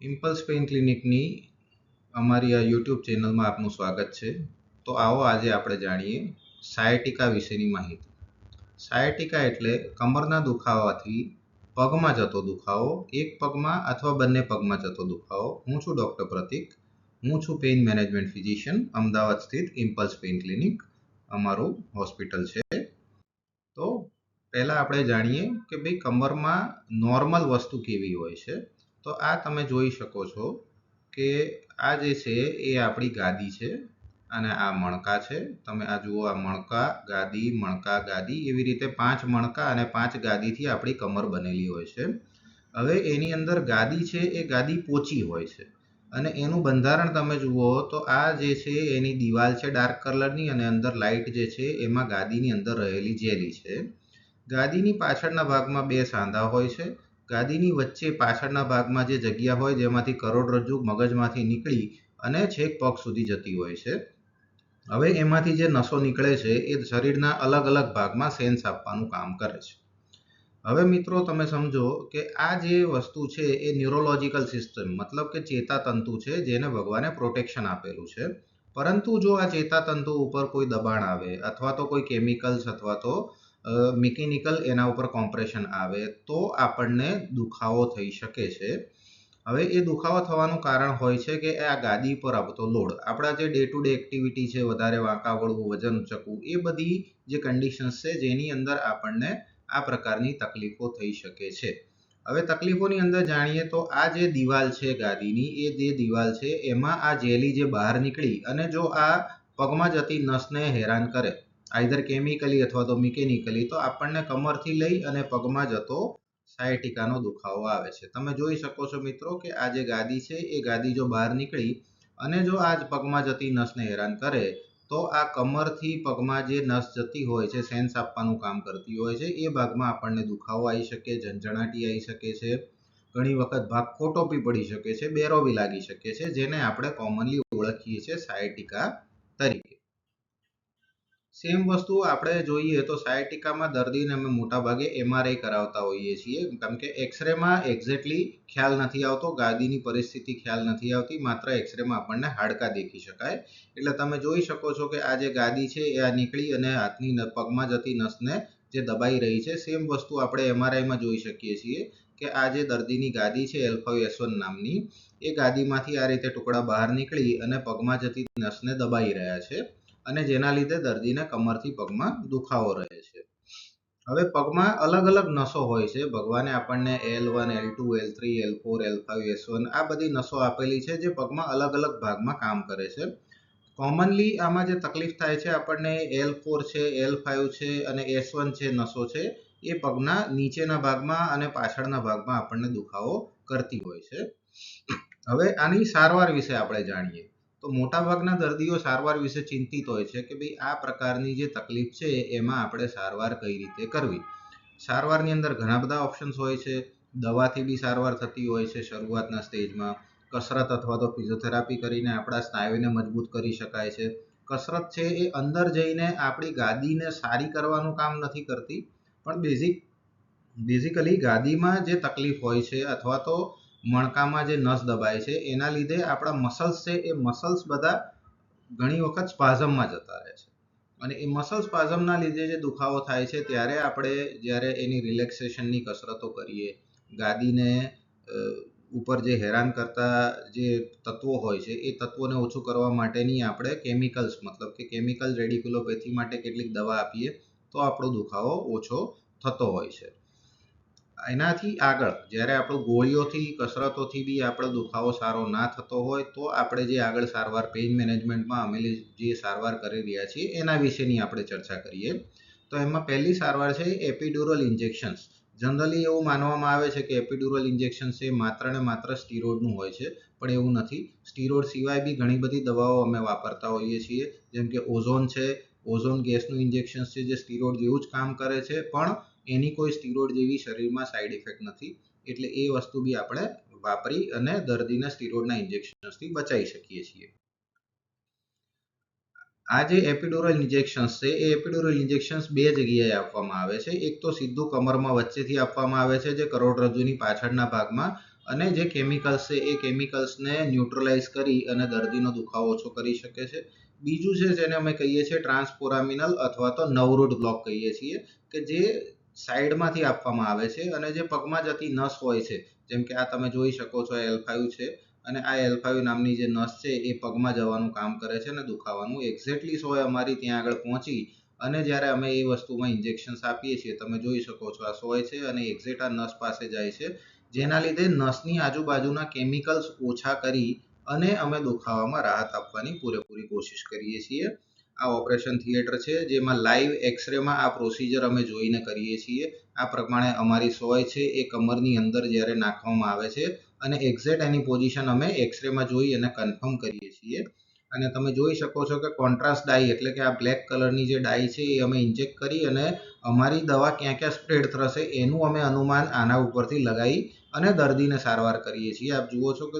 Impulse pain ક્લિનિકની અમારી આ YouTube ચેનલમાં આપનું સ્વાગત છે. તો આવો આજે આપણે જાણીએ સાયટિકા વિશેની માહિતી. સાયટિકા એટલે કમરના દુખાવાથી પગમાં જતો દુખાવો, એક પગમાં અથવા બંને પગમાં જતો દુખાવો. હું છું ડૉક્ટર પ્રતિક. હું છું પેઇન મેનેજમેન્ટ ફિઝિશિયન અમદાવાદ સ્થિત ઇમ્પલ્સ પેઇન ક્લિનિક અમારું હોસ્પિટલ છે. તો પહેલાં આપણે જાણીએ કે ભાઈ કમરમાં નોર્મલ વસ્તુ કેવી હોય છે. તો આ તમે જોઈ શકો છો કે આ જે છે એ આપણી ગાદી છે અને આ મણકા છે. તમે આ જુઓ આ મણકા, ગાદી મણકા, ગાદી એવી રીતે પાંચ મણકા અને પાંચ ગાદીથી આપણી કમર બનેલી હોય છે. હવે એની અંદર ગાદી છે એ ગાદી પોચી હોય છે. અને એનું બંધારણ તમે જુઓ તો આ જે છે એની દિવાલ છે ડાર્ક કલરની અને અંદર લાઇટ જે છે એમાં ગાદીની અંદર રહેલી જેલી છે. ગાદીની પાછળના ભાગમાં બે સાંધા હોય છે. ગાદીની વચ્ચે પાછળના ભાગમાં જે જગ્યા હોય જેમાંથી કરોડરજ્જુ મગજમાંથી નીકળી અને છેક પગ સુધી જતી હોય છે. હવે એમાંથી જે નસો નીકળે છે એ શરીરના અલગ અલગ ભાગમાં સેન્સ આપવાનું કામ કરે છે. હવે મિત્રો તમે સમજો કે આ જે વસ્તુ છે એ ન્યુરોલોજીકલ સિસ્ટમ, મતલબ કે ચેતાતંતુ છે જેને ભગવાને પ્રોટેક્શન આપેલું છે. પરંતુ જો આ ચેતાતંતુ ઉપર કોઈ દબાણ આવે અથવા તો કોઈ કેમિકલ્સ અથવા તો મિકેનિકલ એના ઉપર કોમ્પ્રેશન આવે તો આપણને દુખાવો થઈ શકે છે. હવે એ દુખાવો થવાનું કારણ હોય છે કે આ ગાદી પર આવતો લોડ. આપણા જે ડે ટુ ડે એક્ટિવિટી છે, વધારે વાંકા વળવું, વજન ઉચકવું, એ બધી જે કન્ડિશન્સ છે, જેની અંદર આપણને આ પ્રકારની તકલીફો થઈ શકે છે. હવે તકલીફોની અંદર જાણીએ તો આ જે દિવાલ છે ગાદીની, એ જે દિવાલ છે, એમાં આ જેલી જે બહાર નીકળી અને જો આ પગમાં જતી નસને હેરાન કરે આઈધર કેમિકલી અથવા તો મિકેનિકલી તો આપણને કમરથી લઈ અને પગમાં જતો સાયટિકાનો દુખાવો આવે છે. તમે જોઈ શકો છો મિત્રો કે આ જે ગાદી છે, એ ગાદી જો બહાર નીકળી અને જો આ પગમાં જતી નસને હેરાન કરે, તો આ કમરથી પગમાં જે નસ જતી હોય છે, સેન્સ આપવાનું કામ કરતી હોય છે, એ ભાગમાં આપણને દુખાવો આવી શકે, ઝંઝણાટી આવી શકે છે, ઘણી વખત ભાગ ખોટો બી પડી શકે છે, બેરો બી લાગી શકે છે, જેને આપણે કોમનલી ઓળખીએ છીએ સાયટિકા તરીકે. સેમ વસ્તુ આપણે જોઈએ તો સાયટિકામાં દર્દીને અમે મોટાભાગે એમઆરઆઈ કરાવતા હોઈએ છીએ. કેમ કે એક્સરેમાં એક્ઝેક્ટલી ખ્યાલ નથી આવતો, ગાદીની પરિસ્થિતિ ખ્યાલ નથી આવતી, માત્ર એક્સરેમાં આપણને હાડકા દેખી શકાય. એટલે તમે જોઈ શકો છો કે આ જે ગાદી છે એ આ નીકળી અને હાથની પગમાં જતી નસને જે દબાઈ રહી છે સેમ વસ્તુ આપણે એમઆરઆઈમાં જોઈ શકીએ છીએ કે આ જે દર્દીની ગાદી છે એલ્ફાવ એસ વન નામની, એ ગાદીમાંથી આ રીતે ટુકડા બહાર નીકળી અને પગમાં જતી નસને દબાઈ રહ્યા છે. અને જેના લીધે દર્દીને કમરથી પગમાં દુખાવો રહે છે. હવે પગમાં અલગ અલગ નસો હોય છે. ભગવાને આપણને L one L two L three L four L five S one આ બધી નસો આપેલી છે જે પગમાં અલગ અલગ ભાગમાં કામ કરે છે. કોમનલી આમાં જે તકલીફ થાય છે આપણને એલ ફોર છે એલ ફાઇવ છે અને એસ વન છે નસો છે એ પગના નીચેના ભાગમાં અને પાછળના ભાગમાં આપણને દુખાવો કરતી હોય છે. હવે આની સારવાર વિશે આપણે જાણીએ. તો મોટાભાગના દર્દીઓ સારવાર વિશે ચિંતિત હોય છે કે ભાઈ આ પ્રકારની જે તકલીફ છે, એમાં આપણે સારવાર કઈ રીતે કરવી? સારવારની અંદર ઘણા બધા ઓપ્શન્સ હોય છે. દવાથી બી સારવાર થતી હોય છે શરૂઆતના સ્ટેજમાં. કસરત અથવા તો ફિઝિયોથેરાપી કરીને આપણા સ્નાયુને મજબૂત કરી શકાય છે. કસરત છે એ અંદર જઈને આપણી ગાદીને સારી કરવાનું કામ નથી કરતી, પણ બેઝિક, બેઝિકલી ગાદીમાં જે તકલીફ હોય છે અથવા તો મણકામાં જે નસ દબાય છે, એના લીધે આપણા મસલ્સ છે, એ મસલ્સ બધા ઘણી વખત સ્પાઝમમાં જતા રહે છે. અને એ મસલ સ્પાઝમના લીધે જે દુખાવો થાય છે, ત્યારે આપણે જ્યારે એની રિલેક્સેશનની કસરતો કરીએ, ગાદીને ઉપર જે હેરાન કરતા જે તત્વો હોય છે, એ તત્વોને ઓછું કરવા માટેની આપણે કેમિકલ્સ મતલબ કે કેમિકલ રેડિક્યુલોપેથી માટે કેટલીક દવા આપીએ, તો આપણો દુખાવો ઓછો થતો હોય છે. એનાથી આગળ, જ્યારે આપણું ગોળીઓથી, કસરતોથી બી આપણો દુખાવો સારો ના થતો હોય, તો આપણે જે આગળ સારવાર પેઇન મેનેજમેન્ટમાં અમે જે સારવાર કરી રહ્યા છીએ, એના વિશેની આપણે ચર્ચા કરીએ. તો એમાં પહેલી સારવાર છે એપિડ્યુરલ ઇન્જેક્શન્સ. જનરલી એવું માનવામાં આવે છે કે એપિડ્યુરલ ઇન્જેક્શન્સ એ માત્ર ને માત્ર સ્ટીરોડનું હોય છે, પણ એવું નથી. સ્ટીરોડ સિવાય બી ઘણી બધી દવાઓ અમે વાપરતા હોઈએ છીએ, જેમ કે ઓઝોન છે. ઓઝોન ગેસનું ઇન્જેક્શન્સ છે જે સ્ટીરોડ જેવું જ કામ કરે છે, પણ એની કોઈ સ્ટીરોડ જેવી શરીરમાં સાઈડ ઇફેક્ટ નથી, એટલે એ વસ્તુ બી આપણે વાપરી અને દર્દીને સ્ટીરોડના ઇન્જેક્શન્સથી બચાવી શકીએ છીએ. આ જે એપિડોરલ ઇન્જેક્શન્સ છે, એ એપિડોરલ ઇન્જેક્શન્સ બે જગ્યાએ આપવામાં આવે છે. એક તો સીધું કમરમાં વચ્ચેથી આપવામાં આવે છે, જે કરોડરજ્જુની પાછળના ભાગમાં, અને જે કેમિકલ્સ છે, એ કેમિકલ્સને ન્યુટ્રલાઇઝ કરી અને દર્દીનો દુખાવો ઓછો કરી શકે છે. બીજું છે જેને અમે કહીએ છીએ ટ્રાન્સપોરામિનલ અથવા તો નવરૂટ બ્લોક કહીએ છીએ, કે જે સાઈડમાંથી આપવામાં આવે છે અને જે પગમાં જતી નસ હોય છે, જેમ કે આ તમે જોઈ શકો છો એલ ફાઇવ છે અને આ એલ ફાઇવ નામની જે નસ છે એ પગમાં જવાનું કામ કરે છે અને દુખાવાનું એક્ઝેક્ટલી સોય અમારી ત્યાં આગળ પહોંચી અને જ્યારે અમે એ વસ્તુમાં ઇન્જેક્શન્સ આપીએ છીએ, તમે જોઈ શકો છો આ સોય છે અને એક્ઝેક્ટ આ નસ પાસે જાય છે, જેના લીધે નસની આજુબાજુના કેમિકલ્સ ઓછા કરી અને અમે દુખાવામાં રાહત આપવાની પૂરેપૂરી કોશિશ કરીએ છીએ. આ ઓપરેશન થિયેટર છે, જેમાં લાઈવ એક્સરેમાં આ પ્રોસિજર અમે જોઈને કરીએ છીએ. આ પ્રમાણે અમારી સોય છે, એ કમરની અંદર જ્યારે નાખવામાં આવે છે અને એક્ઝેક્ટ એની પોઝિશન અમે એક્સરેમાં જોઈ અને કન્ફર્મ કરીએ છીએ. અને તમે જોઈ શકો છો કે કોન્ટ્રાસ્ટ ડાઈ એટલે કે આ બ્લેક કલરની જે ડાઈ છે, એ અમે ઇન્જેક્ટ કરી અને અમારી દવા ક્યાં ક્યાં સ્પ્રેડ થશે એનું અમે અનુમાન આના ઉપરથી લગાવી અને દર્દીને સારવાર કરીએ છીએ. આપ જુઓ છો કે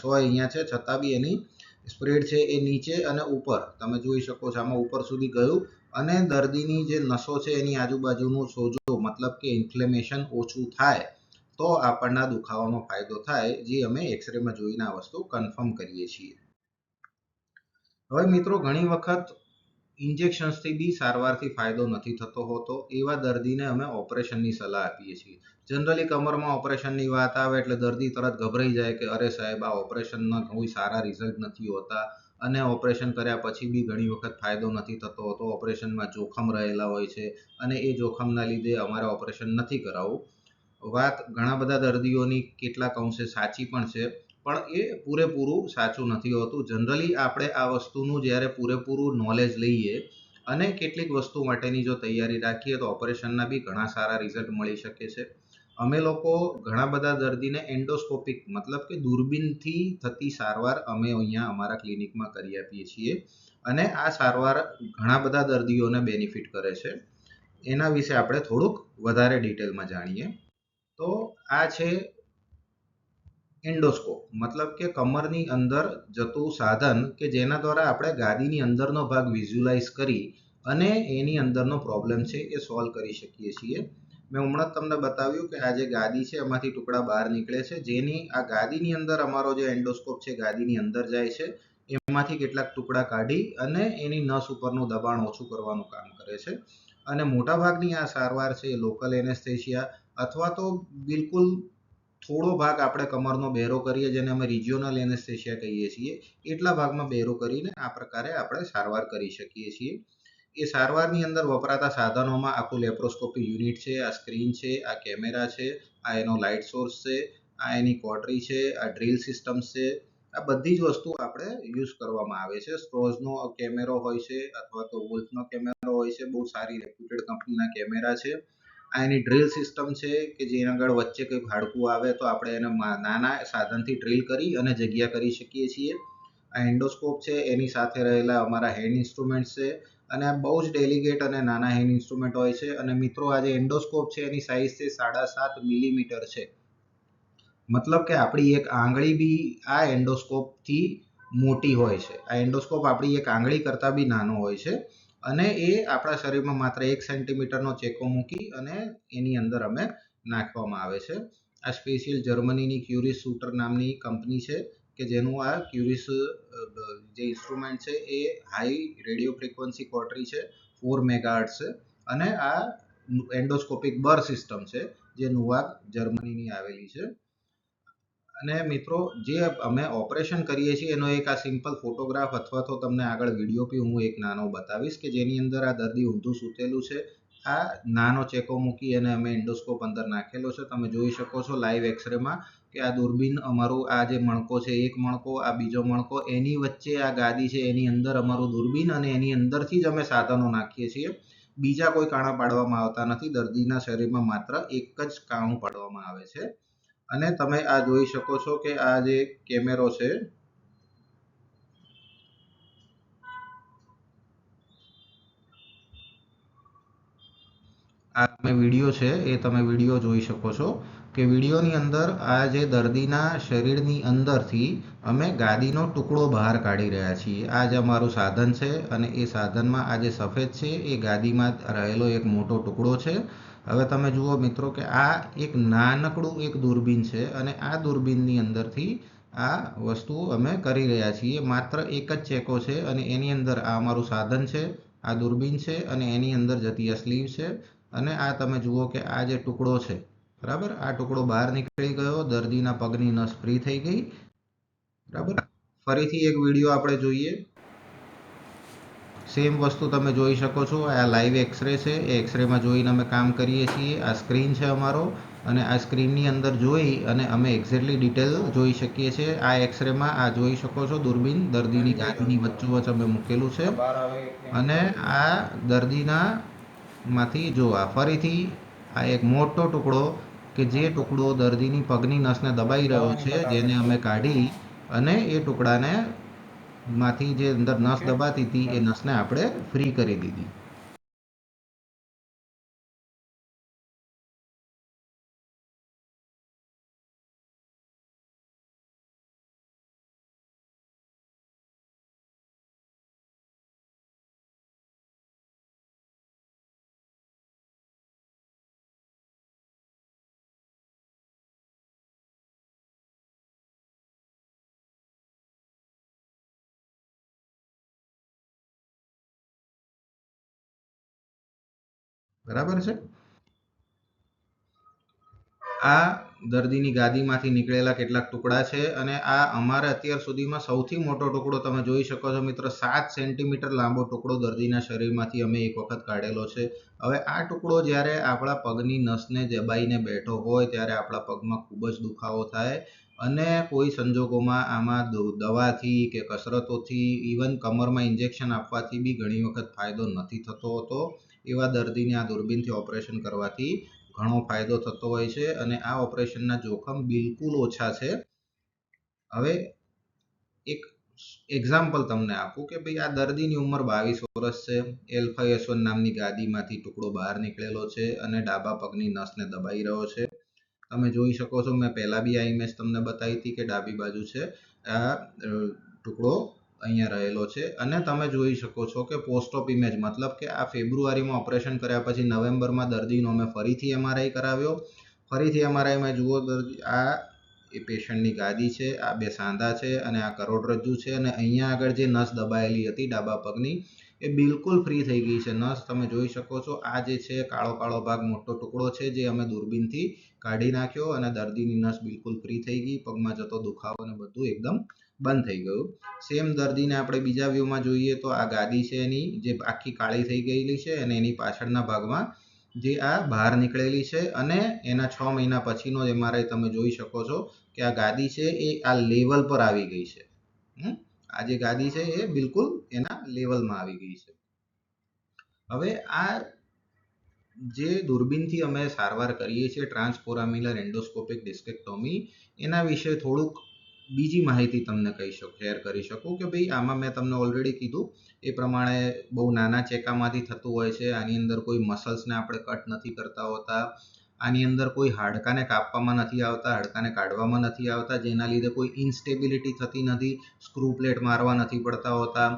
સોય અહીંયા છે, છતાં બી એની સ્પ્રેડ છે એ નીચે અને ઉપર. તમે જોઈ શકો છો આમાં ઉપર સુધી ગયું અને દર્દીની જે નસો છે એની આજુબાજુનું સોજો, મતલબ કે ઇન્ફ્લેમેશન ઓછું થાય, તો આપણના દુખાવાનો ફાયદો થાય, જે અમે એક્સરેમાં જોઈને આ વસ્તુ કન્ફર્મ કરીએ છીએ. હવે મિત્રો, ઘણી વખત ઇન્જેક્શન્સથી બી સારવારથી ફાયદો નથી થતો હોતો, એવા દર્દીને અમે ઓપરેશનની સલાહ આપીએ છીએ. જનરલી કમરમાં ઓપરેશનની વાત આવે એટલે દર્દી તરત ગભરાઈ જાય કે, અરે સાહેબ, આ ઓપરેશનમાં કોઈ સારા રિઝલ્ટ નથી હોતા. અને ઓપરેશન કર્યા પછી બી ઘણી વખત ફાયદો નથી થતો હોતો. ઓપરેશનમાં જોખમ રહેલા હોય છે અને એ જોખમના લીધે અમારે ઓપરેશન નથી કરાવવું વાત ઘણા બધા દર્દીઓની કેટલાક અંશે સાચી પણ છે, પણ એ પૂરેપૂરું સાચું નથી હોતું. જનરલી આપણે આ વસ્તુનું જ્યારે પૂરેપૂરું નોલેજ લઈએ અને કેટલીક વસ્તુ માટેની જો તૈયારી રાખીએ તો ઓપરેશનના બી ઘણા સારા રિઝલ્ટ મળી શકે છે. અમે લોકો ઘણા બધા દર્દીને એન્ડોસ્કોપિક, મતલબ કે દૂરબીનથી થતી સારવાર અમે અહીંયા અમારા ક્લિનિકમાં કરી આપીએ છીએ. અને આ સારવાર ઘણા બધા દર્દીઓને બેનિફિટ કરે છે. એના વિશે આપણે થોડુંક વધારે ડિટેલમાં જાણીએ. તો આ છે એન્ડોસ્કોપ, મતલબ કે કમરની અંદર જતું સાધન કે જેના દ્વારા આપણે ગાદીની અંદરનો ભાગ વિઝ્યુલાઇઝ કરી અને એની અંદરનો પ્રોબ્લેમ છે એ સોલ્વ કરી શકીએ છીએ. મેં હમણાં જ તમને બતાવ્યું કે આ જે ગાદી છે એમાંથી ટુકડા બહાર નીકળે છે. જેની, આ ગાદીની અંદર અમારો જે એન્ડોસ્કોપ છે, ગાદીની અંદર જાય છે. એમાંથી કેટલાક ટુકડા કાઢી અને એની નસ ઉપરનું દબાણ ઓછું કરવાનું કામ કરે છે. અને મોટાભાગની આ સારવાર છે એ લોકલ એનેસ્થેશિયા અથવા તો બિલકુલ થોડો ભાગ આપણે કમરનો બેરો કરીએ, જેને અમે રિજિયોનલ એનેસ્થેશિયા કહીએ છીએ. એટલા ભાગમાં બેરો કરીને આ પ્રકારે આપણે સારવાર કરી શકીએ છીએ. એ સારવારની અંદર વપરાતા સાધનોમાં આખું લેપ્રોસ્કોપી યુનિટ છે, આ સ્ક્રીન છે, આ કેમેરા છે, આ એનો લાઇટ સોર્સ છે, આ એની કોટરી છે, આ ડ્રીલ સિસ્ટમ્સ છે, આ બધી જ વસ્તુ આપણે યુઝ કરવામાં આવે છે. સ્ટ્રોઝનો કેમેરો હોય છે અથવા તો વોલ્ફનો કેમેરો હોય છે, બહુ સારી રેપ્યુટેડ કંપનીના કેમેરા છે. આ એની ડ્રીલ સિસ્ટમ છે કે જેના આગળ વચ્ચે કંઈક હાડકું આવે તો આપણે એને નાના સાધનથી ડ્રીલ કરી અને જગ્યા કરી શકીએ છીએ. આ એન્ડોસ્કોપ છે, એની સાથે રહેલા અમારા હેન્ડ ઇન્સ્ટ્રુમેન્ટ્સ છે અને આ બહુ જ ડેલિગેટ અને નાના હેન્ડ ઇન્સ્ટ્રુમેન્ટ હોય છે. અને મિત્રો, આ જે એન્ડોસ્કોપ છે, એની સાઇઝ છે સાડા સાત મિલીમીટર છે. મતલબ કે આપણી એક આંગળી બી આ એન્ડોસ્કોપથી મોટી હોય છે. આ એન્ડોસ્કોપ આપણી એક આંગળી કરતાં બી નાનો હોય છે. અને એ આપણા શરીરમાં માત્ર એક સેન્ટીમીટરનો ચેકો મૂકી અને એની અંદર અમે નાખવામાં આવે છે. આ સ્પેશિયલ જર્મનીની ક્યુરિસ શૂટર નામની કંપની છે. કે જેનું આ ક્યુરિસ જે ઇન્સ્ટ્રુમેન્ટ છે એ હાઈ રેડિયો ફ્રિકવન્સી કોટરી છે ફોર મેગાહર્ટ્ઝ છે અને આ એન્ડોસ્કોપિક બર સિસ્ટમ છે જે નુવાક જર્મનીની આવેલી છે. અને મિત્રો, જે અમે ઓપરેશન કરીએ છીએ એનો એક આ સિમ્પલ ફોટોગ્રાફ અથવા તો તમને આગળ વીડિયો બી હું એક નાનો બતાવીશ કે જેની અંદર આ દર્દી ઊંધું સૂતેલું છે. આ નાનો ચેકો મૂકી અને અમે એન્ડોસ્કોપ અંદર નાખેલો છે. તમે જોઈ શકો છો લાઈવ એક્સરેમાં કે આ દૂરબીન અમારું, આ જે મણકો છે, એક મણકો, આ બીજો મણકો, એની વચ્ચે આ ગાદી છે, એની અંદર અમારું દૂરબીન અને એની અંદરથી જ અમે સાધનો નાખીએ છીએ. બીજા કોઈ કાણા પાડવામાં આવતા નથી. દર્દીના શરીરમાં માત્ર એક જ કાણું પાડવામાં આવે છે. અને તમે આ જોઈ શકો છો કે આ જે કેમેરો છે, આ તમે વીડિયો છે, એ તમે વીડિયો જોઈ શકો છો. કે વિડીયોની અંદર આ જે દર્દીના શરીરની અંદરથી અમે ગાદીનો ટુકડો બહાર કાઢી રહ્યા છીએ. આ જ અમારું સાધન છે અને એ સાધનમાં આ જે સફેદ છે એ ગાદીમાં રહેલો એક મોટો ટુકડો છે. હવે તમે જુઓ મિત્રો કે આ એક નાનકડું એક દૂરબીન છે અને આ દૂરબીનની અંદરથી આ વસ્તુ અમે કરી રહ્યા છીએ. માત્ર એક જ ચેકો છે અને એની અંદર આ અમારું સાધન છે, આ દૂરબીન છે અને એની અંદર જતી આ સ્લીવ છે. અને આ તમે જુઓ કે આ જે ટુકડો છે બરાબર? આ ટુકડો બહાર નીકળી ગયો, દર્દીના પગની નસ ફ્રી થઈ ગઈ. બરાબર? ફરીથી એક વીડિયો આપણે જોઈએ. સેમ વસ્તુ તમે જોઈ શકો છો. આ લાઈવ એક્સરે છે. એ એક્સરેમાં જોઈને અમે કામ કરીએ છીએ. આ સ્ક્રીન છે અમારો. અને આ સ્ક્રીનની અંદર જોઈ અને અમે એક્ઝેક્ટલી ડિટેલ જોઈ શકીએ છીએ. આ એક્સરેમાં આ જોઈ શકો છો દૂરબીન દર્દીની ગાદીની વચ્ચોવચ્ચ અમે મૂકેલું છે. અને આ દર્દીના માંથી જો આ ફરીથી આ એક મોટો ટુકડો કે જે ટુકડો દર્દીની પગની નસને દબાઈ રહ્યો છે જેને અમે કાઢી અને એ ટુકડાને માંથી જે અંદર નસ દબાતી હતી એ નસને આપણે ફ્રી કરી દીધી. બરાબર છે? આ દર્દીની ગાદીમાંથી નીકળેલા કેટલાક ટુકડા છે અને આ અમારે અત્યાર સુધીમાં સૌથી મોટો ટુકડો તમે જોઈ શકો છો મિત્રો, સાત સેન્ટીમીટર લાંબો ટુકડો દર્દીના શરીરમાંથી અમે એક વખત કાઢેલો છે. હવે આ ટુકડો જ્યારે આપણા પગની નસને દબાઈને બેઠો હોય ત્યારે આપણા પગમાં ખૂબ જ દુખાવો થાય અને કોઈ સંજોગોમાં આમાં દવાથી કે કસરતોથી, ઇવન કમરમાં ઇન્જેક્શન આપવાથી બી ઘણી વખત ફાયદો નથી થતો હોતો એવા દર્દીને આ દૂરબીનથી ઓપરેશન કરવાથી ઘણો ફાયદો થતો હોય છે અને આ ઓપરેશનના જોખમ બિલકુલ ઓછા છે. હવે એક એક્ઝામ્પલ તમને આપું કે ભાઈ આ દર્દીની ઉંમર બાવીસ વર્ષ છે એલ્ફા ફાઈવ એસ વન નામની ગાદીમાંથી ટુકડો બહાર નીકળેલો છે અને ડાબા પગની નસને દબાઈ રહ્યો છે. તમે જોઈ શકો છો, મેં પહેલાં બી આ ઇમેજ તમને બતાવી હતી કે ડાબી બાજુ છે. આ ટુકડો અહીંયા રહેલો છે. અને તમે જોઈ શકો છો કે પોસ્ટ ઓફ ઇમેજ મતલબ કે આ ફેબ્રુઆરીમાં ઓપરેશન કર્યા પછી નવેમ્બરમાં દર્દીનો અમે ફરીથી એમઆરઆઈ કરાવ્યો. ફરીથી એમઆરઆઈમાં જુઓ દર્દી આ એ પેશન્ટની ગાદી છે, આ બે સાંધા છે અને આ કરોડરજ્જુ છે અને અહીંયા આગળ જે નસ દબાયેલી હતી ડાબા પગની એ બિલકુલ ફ્રી થઈ ગઈ છે નસ. તમે જોઈ શકો છો આ જે છે કાળો કાળો ભાગ મોટો ટુકડો છે જે અમે દૂરબીનથી કાઢી નાખ્યો અને દર્દીની નસ બિલકુલ ફ્રી થઈ ગઈ. પગમાં જતો દુખાવો અને બધું એકદમ બંધ થઈ ગયું. સેમ દર્દીને આપણે બીજા વ્યૂમાં જોઈએ તો આ ગાદી છે એની, જે આખી કાળી થઈ ગયેલી છે અને એની પાછળના ભાગમાં જે આ બહાર નીકળેલી છે અને એના છ મહિના પછીનો એમઆરઆઈ તમે જોઈ શકો છો કે આ ગાદી છે એ આ લેવલ પર આવી ગઈ છે. આ જે ગાદી છે એ બિલકુલ એના લેવલમાં આવી ગઈ છે. હવે આ જે દૂરબીનથી અમે સારવાર કરીએ છીએ ટ્રાન્સફોરામિલર એન્ડોસ્કોપિક ડિસ્કેક્ટોમી, એના વિશે થોડુંક બીજી માહિતી તમને કહી શકું શેર કરી શકું કે ભાઈ આમાં મેં તમને ઓલરેડી કીધું, એ પ્રમાણે બહુ નાના ચેકામાંથી થતું હોય છે, આની અંદર કોઈ મસલ્સને આપણે કટ નથી કરતા હોતા, આની અંદર કોઈ હાડકાને કાપવામાં નથી આવતા, હાડકાને કાઢવામાં નથી આવતા, જેના લીધે કોઈ ઇન્સ્ટેબિલિટી થતી નથી સ્ક્રૂ પ્લેટ મારવા નથી પડતા હોતા.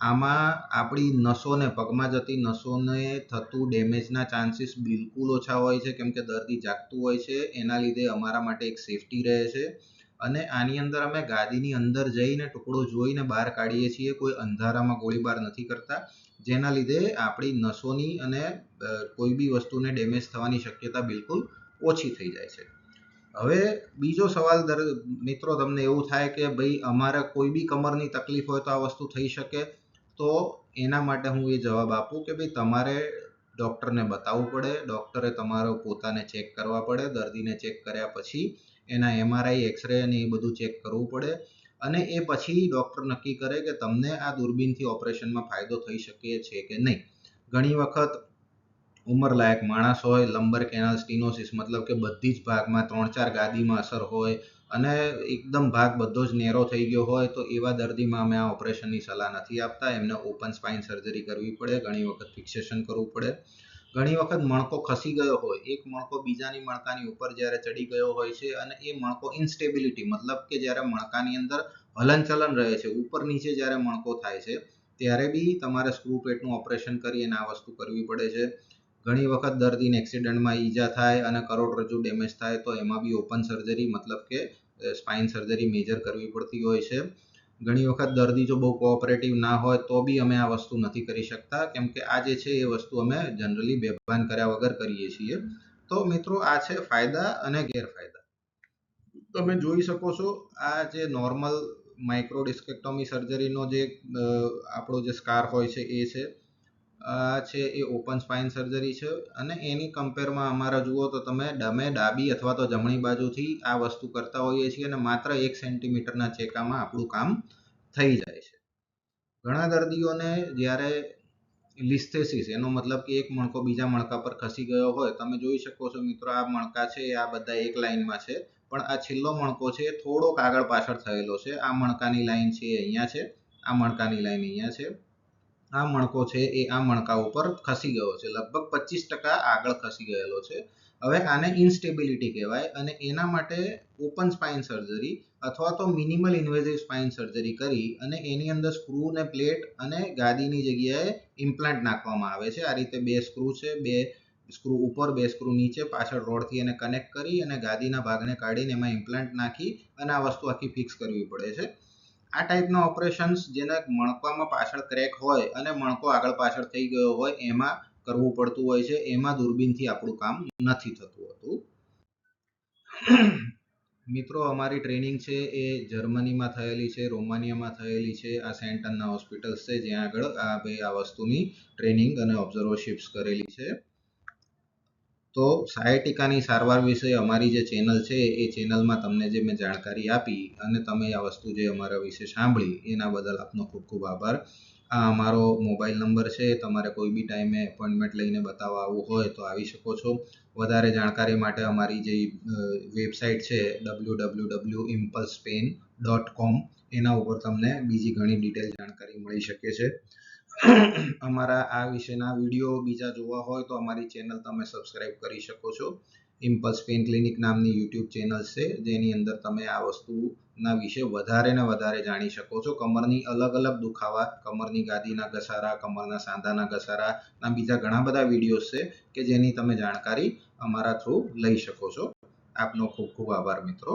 આમાં આપણી નસોને, પગમાં જતી નસોને થતું ડેમેજના ચાન્સીસ બિલકુલ ઓછા હોય છે, કેમ કે દર્દી જાગતું હોય છે, એના લીધે અમારા માટે એક સેફટી રહે છે. અને આની અંદર અમે ગાદીની અંદર જઈને ટુકડો જોઈને બહાર કાઢીએ છીએ. કોઈ અંધારામાં ગોળીબાર નથી કરતા. જેના લીધે આપણી નસોની અને કોઈ બી વસ્તુને ડેમેજ થવાની શક્યતા બિલકુલ ઓછી થઈ જાય છે. હવે બીજો સવાલ મિત્રો, તમને એવું થાય કે ભાઈ અમારે કોઈ બી કમરની તકલીફ હોય તો આ વસ્તુ થઈ શકે, તો એના માટે હું એ જવાબ આપું કે ભાઈ તમારે ડૉક્ટરને બતાવવું પડે. ડૉક્ટરે તમારો પોતાને ચેક કરવા પડે. દર્દીને ચેક કર્યા પછી એના એમઆરઆઈ એક્સરે અને એ બધું ચેક કરવું પડે. અને એ પછી ડૉક્ટર નક્કી કરે કે તમને આ દૂરબીનથી ઓપરેશનમાં ફાયદો થઈ શકે છે કે નહીં. ઘણી વખત ઉંમરલાયક માણસ હોય લંબર કેનાલ સ્ટીનોસિસ મતલબ કે બધી જ ભાગમાં ત્રણ ચાર ગાદીમાં અસર હોય અને એકદમ ભાગ બધો જ નેરો થઈ ગયો હોય, તો એવા દર્દીમાં અમે આ ઓપરેશનની સલાહ નથી આપતા. એમને ઓપન સ્પાઇન સર્જરી કરવી પડે, ઘણી વખત ફિક્સેશન કરવું પડે. ઘણી વખત મણકો ખસી ગયો હોય, એક મણકો બીજાની મણકાની ઉપર જ્યારે ચડી ગયો હોય છે અને એ મણકો ઇન્સ્ટેબિલિટી મતલબ કે જ્યારે મણકાની અંદર હલનચલન રહે છે, ઉપર નીચે જ્યારે મણકો થાય છે, ત્યારે બી તમારે સ્ક્રૂ પેટનું ઓપરેશન કરી અને આ વસ્તુ કરવી પડે છે. ઘણી વખત દર્દીને એક્સિડન્ટમાં ઈજા થાય અને કરોડરજ્જુ ડેમેજ થાય તો એમાં બી ઓપન સર્જરી મતલબ કે સ્પાઇન સર્જરી મેજર કરવી પડતી હોય છે. ઘણી વખત દર્દી જો બહુ કોઓપરેટિવ ના હોય તો બી અમે આ વસ્તુ નથી કરી શકતા. કેમ કે આ જે છે એ વસ્તુ અમે જનરલી બેભાન કર્યા વગર કરીએ છીએ. તો મિત્રો આ છે ફાયદા અને ગેરફાયદા. તમે જોઈ શકો છો આ જે નોર્મલ માઇક્રો ડિસ્કેક્ટોમી સર્જરીનો જે આપણો જે સ્કાર હોય છે એ છે. આ છે એ ઓપન સ્પાઇન સર્જરી છે અને એની કમ્પેરમાં અમારા જુઓ તો તમે ડમે ડાબી અથવા તો જમણી બાજુથી આ વસ્તુ કરતા હોઈએ છીએ અને માત્ર એક સેન્ટીમીટરના ચેકામાં આપણું કામ થઈ જાય છે. ઘણા દર્દીઓને જ્યારે લિસ્થેસિસ, એનો મતલબ કે એક મણકો બીજા મણકા પર ખસી ગયો હોય, તમે જોઈ શકો છો મિત્રો આ મણકા છે, આ બધા એક લાઇનમાં છે, પણ આ છેલ્લો મણકો છે એ થોડોક આગળ પાછળ થયેલો છે. આ મણકાની લાઇન છે એ અહીંયા છે, આ મણકાની લાઈન અહીંયા છે. આ મણકો છે એ આ મણકા ઉપર ખસી ગયો છે. લગભગ પચીસ ટકા આગળ ખસી ગયેલો છે. હવે આને ઇન્સ્ટેબિલિટી કહેવાય અને એના માટે ઓપન સ્પાઇન સર્જરી અથવા તો મિનિમલ ઇન્વેઝિવ સ્પાઇન સર્જરી કરી અને એની અંદર સ્ક્રૂ ને પ્લેટ અને ગાદીની જગ્યાએ ઇમ્પ્લાન્ટ નાખવામાં આવે છે. આ રીતે બે સ્ક્રૂ છે, બે સ્ક્રૂ ઉપર, બે સ્ક્રૂ નીચે પાછળ રોડથી એને કનેક્ટ કરી અને ગાદીના ભાગને કાઢીને એમાં ઇમ્પ્લાન્ટ નાખી અને આ વસ્તુ આખી ફિક્સ કરવી પડે છે. આ ટાઈપના ઓપરેશન્સ જેને મણકામાં પાછળ ક્રેક હોય અને મણકો આગળ પાછળ થઈ ગયો હોય, એમાં કરવું પડતું હોય છે. એમાં દૂરબીનથી આપણું કામ નથી થતું હોતું. મિત્રો, અમારી ટ્રેનિંગ છે એ જર્મનીમાં થયેલી છે, રોમાનિયામાં થયેલી છે. આ સેન્ટરના હોસ્પિટલ્સ છે, જ્યાં આગળ આ બે આ વસ્તુની ટ્રેનિંગ અને ઓબ્ઝર્વરશિપ્સ કરેલી છે. તો સાયટિકાની સારવાર વિશે અમારી જે ચેનલ છે, એ ચેનલમાં તમને જે મેં જાણકારી આપી અને તમે આ વસ્તુ જે અમારા વિશે સાંભળી, એના બદલ આપનો ખૂબ ખૂબ આભાર. આ અમારો મોબાઈલ નંબર છે, તમારે કોઈ બી ટાઈમે એપોઇન્ટમેન્ટ લઈને બતાવવા આવવું હોય તો આવી શકો છો. વધારે જાણકારી માટે અમારી જે વેબસાઇટ છે W W W impulse pain dot com એના ઉપર તમને બીજી ઘણી ડિટેલ જાણકારી મળી શકે છે. અમારા આ વિશેના વીડિયો બીજા જોવા હોય તો અમારી ચેનલ તમે સબસ્ક્રાઇબ કરી શકો છો. ઇમ્પલ્સ પેન ક્લિનિક નામની યુટ્યુબ ચેનલ છે. જેની અંદર તમે આ વસ્તુના વિશે વધારે ને વધારે જાણી શકો છો. કમરની અલગ અલગ દુખાવા, કમરની ગાદીના ઘસારા, કમરના સાંધાના ઘસારા, ના બીજા ઘણા બધા વિડીયોઝ છે કે જેની તમે જાણકારી અમારા થ્રુ લઈ શકો છો. આપનો ખૂબ ખૂબ આભાર મિત્રો.